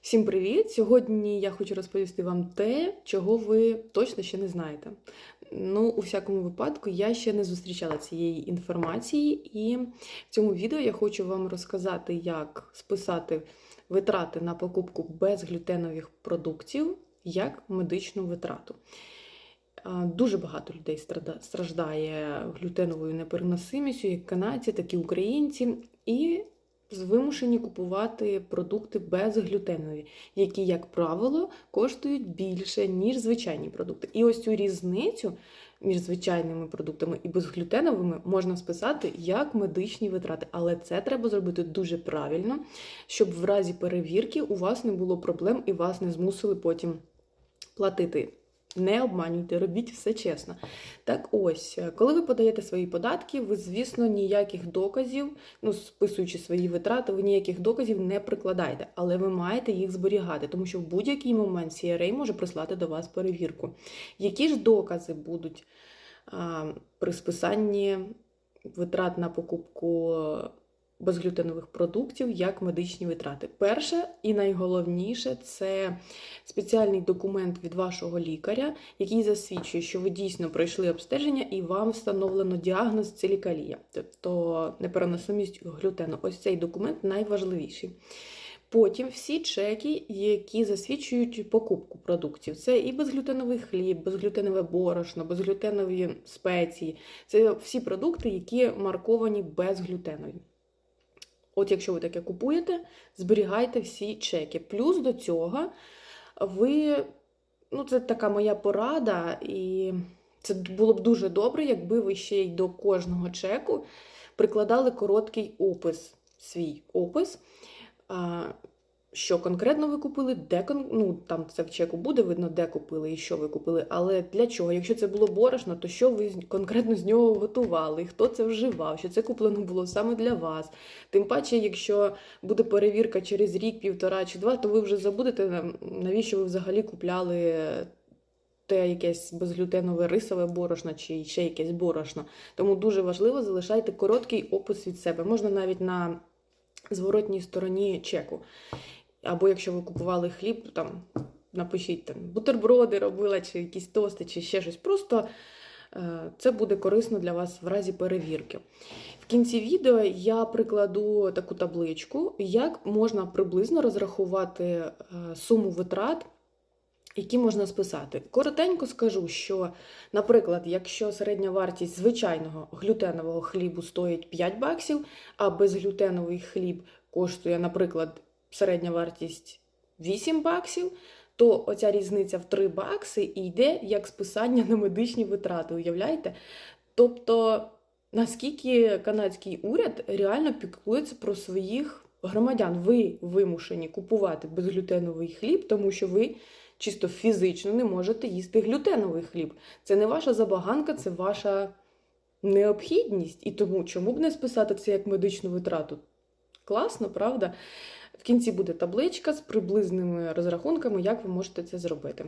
Всім привіт! Сьогодні я хочу розповісти вам те, чого ви точно ще не знаєте. Ну, у всякому випадку, я ще не зустрічала цієї інформації, і в цьому відео я хочу вам розказати, як списати витрати на покупку безглютенових продуктів як медичну витрату. Дуже багато людей страждає глютеновою непереносимістю, як канадці, так і українці. І вимушені купувати продукти безглютенові, які, як правило, коштують більше, ніж звичайні продукти. І ось цю різницю між звичайними продуктами і безглютеновими можна списати як медичні витрати. Але це треба зробити дуже правильно, щоб в разі перевірки у вас не було проблем і вас не змусили потім платити. Не обманюйте, робіть все чесно. Так ось, коли ви подаєте свої податки, ви, звісно, ніяких доказів, ну, списуючи свої витрати, ви ніяких доказів не прикладаєте, але ви маєте їх зберігати, тому що в будь-який момент CRA може прислати до вас перевірку. Які ж докази будуть а, при списанні витрат на покупку безглютенових продуктів як медичні витрати? Перше і найголовніше це спеціальний документ від вашого лікаря, який засвідчує, що ви дійсно пройшли обстеження і вам встановлено діагноз целікалія, тобто непереносимість глютену. Ось цей документ найважливіший. Потім всі чеки, які засвідчують покупку продуктів. Це і безглютеновий хліб, безглютенове борошно, безглютенові спеції. Це всі продукти, які марковані безглютенові. От якщо ви таке купуєте, зберігайте всі чеки. Плюс до цього ви, ну це така моя порада, і це було б дуже добре, якби ви ще й до кожного чеку прикладали короткий опис, свій опис. Що конкретно ви купили, де ну, там це в чеку буде видно, де купили і що ви купили. Але для чого? Якщо це було борошно, то що ви конкретно з нього готували, хто це вживав, що це куплено було саме для вас. Тим паче, якщо буде перевірка через рік, півтора чи два, то ви вже забудете, навіщо ви взагалі купляли те якесь безглютенове рисове борошно чи ще якесь борошно. Тому дуже важливо залишайте короткий опис від себе. Можна навіть на зворотній стороні чеку. Або якщо ви купували хліб, там напишіть там бутерброди робила, чи якісь тости, чи ще щось. Просто е, це буде корисно для вас в разі перевірки. В кінці відео я прикладу таку табличку, як можна приблизно розрахувати е, суму витрат. Які можна списати. Коротенько скажу, що, наприклад, якщо середня вартість звичайного глютенового хлібу стоїть 5 баксів, а безглютеновий хліб коштує, наприклад, середня вартість 8 баксів, то оця різниця в 3 бакси і йде як списання на медичні витрати. Уявляєте? Тобто, наскільки канадський уряд реально піклується про своїх громадян, ви вимушені купувати безглютеновий хліб, тому що ви чисто фізично не можете їсти глютеновий хліб. Це не ваша забаганка, це ваша необхідність. І тому чому б не списати це як медичну витрату? Класно, правда? В кінці буде табличка з приблизними розрахунками, як ви можете це зробити.